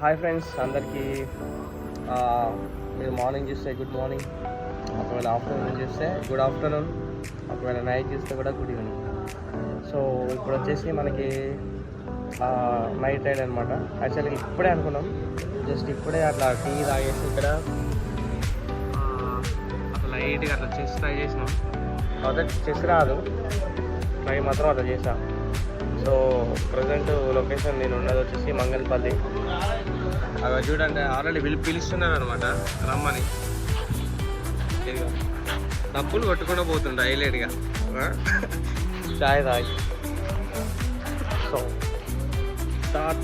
Hi friends అందరికీ మీరు morning చూస్తే గుడ్ మార్నింగ్ ఒకవేళ ఆఫ్టర్నూన్ చూస్తే గుడ్ ఆఫ్టర్నూన్ ఒకవేళ నైట్ చూస్తే కూడా గుడ్ ఈవినింగ్ సో ఇప్పుడు వచ్చేసి మనకి నైట్ రైడ్ అనమాట యాక్చువల్గా ఇప్పుడే అనుకున్నాం. జస్ట్ ఇప్పుడే అట్లా టీ తాగేసి ఇక్కడ అట్లా లైట్గా అట్లా చెస్ ట్రై చేసినాం అదే చెస్ రాదు. ట్రై మాత్రం అట్లా చేసాం. సో ప్రజెంట్ లొకేషన్ నేను ఉన్నది వచ్చేసి మంగళపల్లి అక్కడ చూడండి ఆల్రెడీ పిలి పిలుస్తున్నారు అనమాట రమ్మని డబ్బులు కొట్టుకుండా పోతుండే హైలైట్గా చాయ్ తాగి. సో స్టార్ట్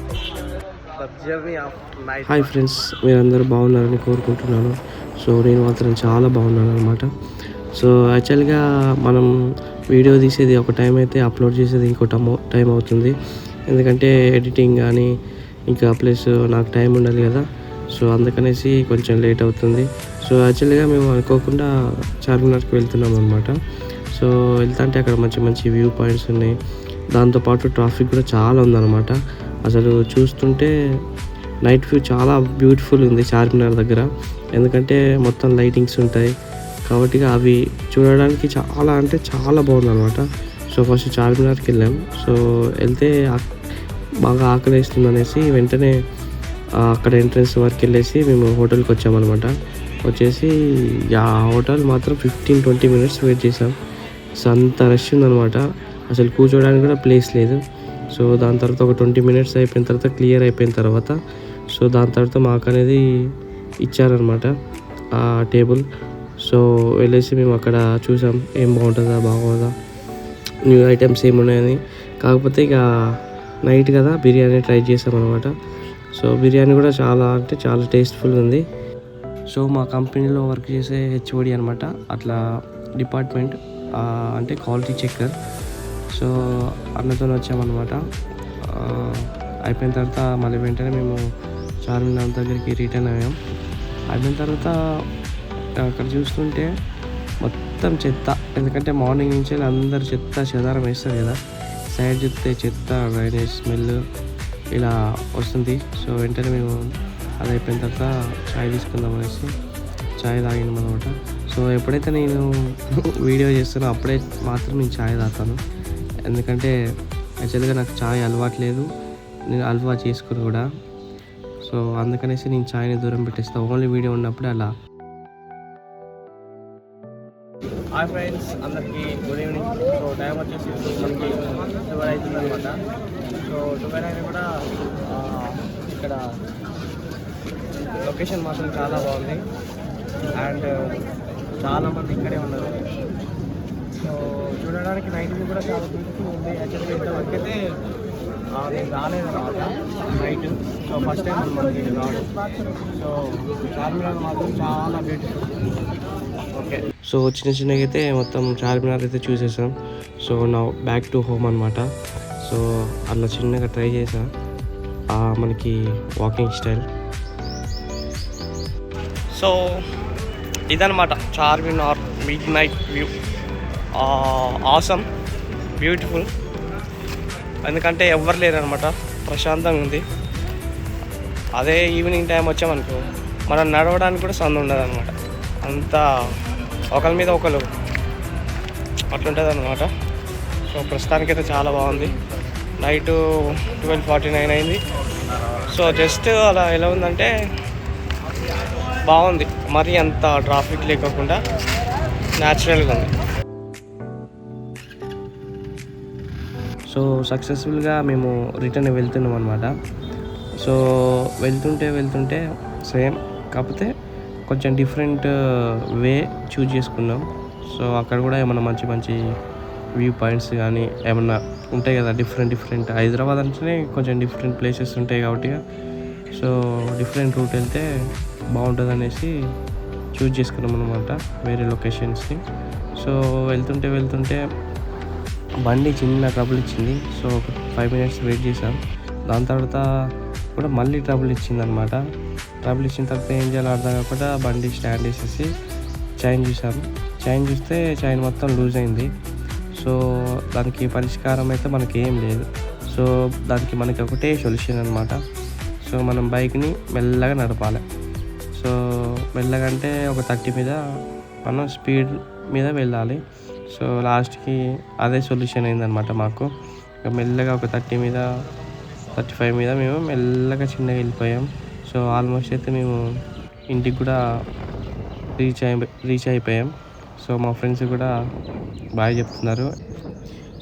హాయ్ ఫ్రెండ్స్ మీరందరూ బాగున్నారని కోరుకుంటున్నాను. సో నేను మాత్రం చాలా బాగున్నాను అనమాట సో యాక్చువల్గా మనం వీడియో తీసేది ఒక టైం అయితే అప్లోడ్ చేసేది ఇంకో టైం టైం అవుతుంది. ఎందుకంటే ఎడిటింగ్ కానీ ఇంకా ప్లస్ నాకు టైం ఉండదు కదా. సో అందుకనేసి కొంచెం లేట్ అవుతుంది. సో యాక్చువల్గా మేము అనుకోకుండా చార్మినార్కి వెళ్తున్నాం అనమాట సో వెళ్తుంటే అక్కడ మంచి మంచి వ్యూ పాయింట్స్ ఉన్నాయి. దాంతోపాటు ట్రాఫిక్ కూడా చాలా ఉందన్నమాట. అసలు చూస్తుంటే నైట్ వ్యూ చాలా బ్యూటిఫుల్ ఉంది చార్మినార్ దగ్గర. ఎందుకంటే మొత్తం లైటింగ్స్ ఉంటాయి. కాబట్టి అవి చూడడానికి చాలా అంటే చాలా బాగుంది అనమాట సో ఫస్ట్ చార్మినార్కి వెళ్ళాం. సో వెళ్తే బాగా ఆకలి వేస్తుంది అనేసి వెంటనే అక్కడ ఎంట్రన్స్ వరకు వెళ్ళేసి మేము హోటల్కి వచ్చామన్నమాట. వచ్చేసి ఆ హోటల్ మాత్రం ఫిఫ్టీన్ ట్వంటీ మినిట్స్ వెయిట్ చేసాం సో అంత రష్ ఉందనమాట అసలు కూర్చోడానికి కూడా ప్లేస్ లేదు. సో దాని తర్వాత ఒక ట్వంటీ మినిట్స్ అయిపోయిన తర్వాత క్లియర్ అయిపోయిన తర్వాత సో దాని తర్వాత మాకు అనేది ఇచ్చారనమాట ఆ టేబుల్. సో వెళ్ళేసి మేము అక్కడ చూసాం ఏం బాగుంటుందా బాగోదా. New items ఏమున్నాయని. కాకపోతే ఇక నైట్ కదా బిర్యానీ ట్రై చేసాం అనమాట సో బిర్యానీ కూడా చాలా అంటే చాలా టేస్ట్ఫుల్ ఉంది. సో మా కంపెనీలో వర్క్ చేసే హెచ్ఓడి అనమాట అట్లా డిపార్ట్మెంట్ అంటే క్వాలిటీ చెక్కర్ సో అన్నతో వచ్చామన్నమాట. అయిపోయిన తర్వాత మళ్ళీ వెంటనే మేము చార్మినార్ దగ్గరికి రిటర్న్ అయ్యాం. అయిపోయిన తర్వాత అక్కడ చూస్తుంటే మొత్తం చెత్త. ఎందుకంటే మార్నింగ్ నుంచి అందరు చెత్త చెదారం వేస్తారు కదా. సైడ్ చూస్తే చెత్త డ్రైనేజ్ స్మెల్ ఇలా వస్తుంది. సో వెంటనే మేము అది అయిపోయిన తర్వాత చాయ్ తీసుకుందాం అనేసి చాయ్ తాగినాం అనమాట సో ఎప్పుడైతే నేను వీడియో చేస్తానో అప్పుడే మాత్రం నేను చాయ్ తాగుతాను. ఎందుకంటే యాక్చువల్గా నాకు చాయ్ అలవాట్లేదు నేను అల్వా చేసుకుని కూడా. సో అందుకనేసి నేను చాయ్ని దూరం పెట్టేస్తాను ఓన్లీ వీడియో ఉన్నప్పుడు అలా. హాయ్ ఫ్రెండ్స్ అందరికీ గుడ్ ఈవినింగ్ సో టైం వచ్చేసి మనకి ట్వెల్వ్ అవుతుంది అనమాట సో ట్వెల్వ్ అయినా కూడా ఇక్కడ లొకేషన్ మాత్రం చాలా బాగుంది. అండ్ uh, చాలామంది ఇక్కడే ఉన్నారు. సో చూడడానికి నైట్ కూడా చాలా బ్యూటిఫుల్ ఉంది. యాక్చువల్గా ఇంతవరకు అయితే నేను రాలేదన్నమాట నైట్ సో ఫస్ట్ టైం మనకి ఇది రావడం. సో చార్మినార్ మాత్రం చాలా బ్యూటిఫుల్ సో చిన్న చిన్నగా అయితే మొత్తం చార్మినార్ అయితే చూసేసాం. సో నా బ్యాక్ టు హోమ్ అనమాట సో అలా చిన్నగా ట్రై చేసా. మనకి వాకింగ్ స్టైల్ సో ఇదనమాట Charminar midnight view awesome beautiful ఎందుకంటే ఎవ్వరు లేరనమాట ప్రశాంతంగా ఉంది. అదే ఈవినింగ్ టైం వచ్చామనుకో మనం నడవడానికి కూడా సంద ఉండదు అనమాట అంతా ఒకరి మీద ఒకరు అట్లుంటుంది అనమాట సో ప్రస్తుతానికైతే చాలా బాగుంది. నైట్ ట్వెల్వ్ ఫార్టీ నైన్ అయింది. సో జస్ట్ అలా ఎలా ఉందంటే బాగుంది. మరి అంత ట్రాఫిక్ లేకోకుండా న్యాచురల్గా ఉంది. సో సక్సెస్ఫుల్గా మేము రిటర్న్ వెళ్తున్నాం అనమాట సో వెళ్తుంటే వెళ్తుంటే సేమ్. కాకపోతే కొంచెం డిఫరెంట్ వే చూజ్ చేసుకున్నాం. సో అక్కడ కూడా ఏమైనా మంచి మంచి వ్యూ పాయింట్స్ కానీ ఏమన్నా ఉంటాయి కదా డిఫరెంట్ డిఫరెంట్ హైదరాబాద్ అంటేనే కొంచెం డిఫరెంట్ ప్లేసెస్ ఉంటాయి కాబట్టి సో డిఫరెంట్ రూట్ వెళ్తే బాగుంటుంది అనేసి చూజ్ చేసుకున్నాం అనమాట వేరే లొకేషన్స్ని సో వెళ్తుంటే వెళ్తుంటే బండి చిన్న కబులు ఇచ్చింది. సో ఒక ఫైవ్ మినిట్స్ వెయిట్ చేసాం. దాని తర్వాత కూడా మళ్ళీ ట్రబుల్ ఇచ్చింది అనమాట ట్రబుల్ ఇచ్చిన తర్వాత ఏం చేయాలో అర్థం కాకుండా బండి స్టాండ్ వేసేసి చైన్ చూసాను చైన్ చూస్తే చైన్ మొత్తం లూజ్ అయింది. సో దానికి పరిష్కారం అయితే మనకి ఏం లేదు. సో దానికి మనకి ఒకటే సొల్యూషన్ అనమాట సో మనం బైక్ని మెల్లగా నడపాలి. సో మెల్లగా అంటే ఒక థర్టీ మీద మనం స్పీడ్ మీద వెళ్ళాలి. సో లాస్ట్కి అదే సొల్యూషన్ అయిందనమాట మాకు. మెల్లగా ఒక థర్టీ మీద థర్టీ ఫైవ్ మీద మేము మెల్లగా చిన్నగా వెళ్ళిపోయాం. సో ఆల్మోస్ట్ అయితే మేము ఇంటికి కూడా రీచ్ అయి రీచ్ అయిపోయాం. సో మా ఫ్రెండ్స్ కూడా బాగా చెప్తున్నారు.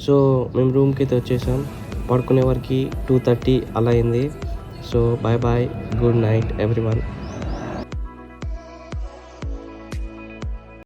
సో మేము రూమ్కి అయితే వచ్చేసాం. పడుకునే వరకు టూ థర్టీ అలా అయింది. So bye bye good night every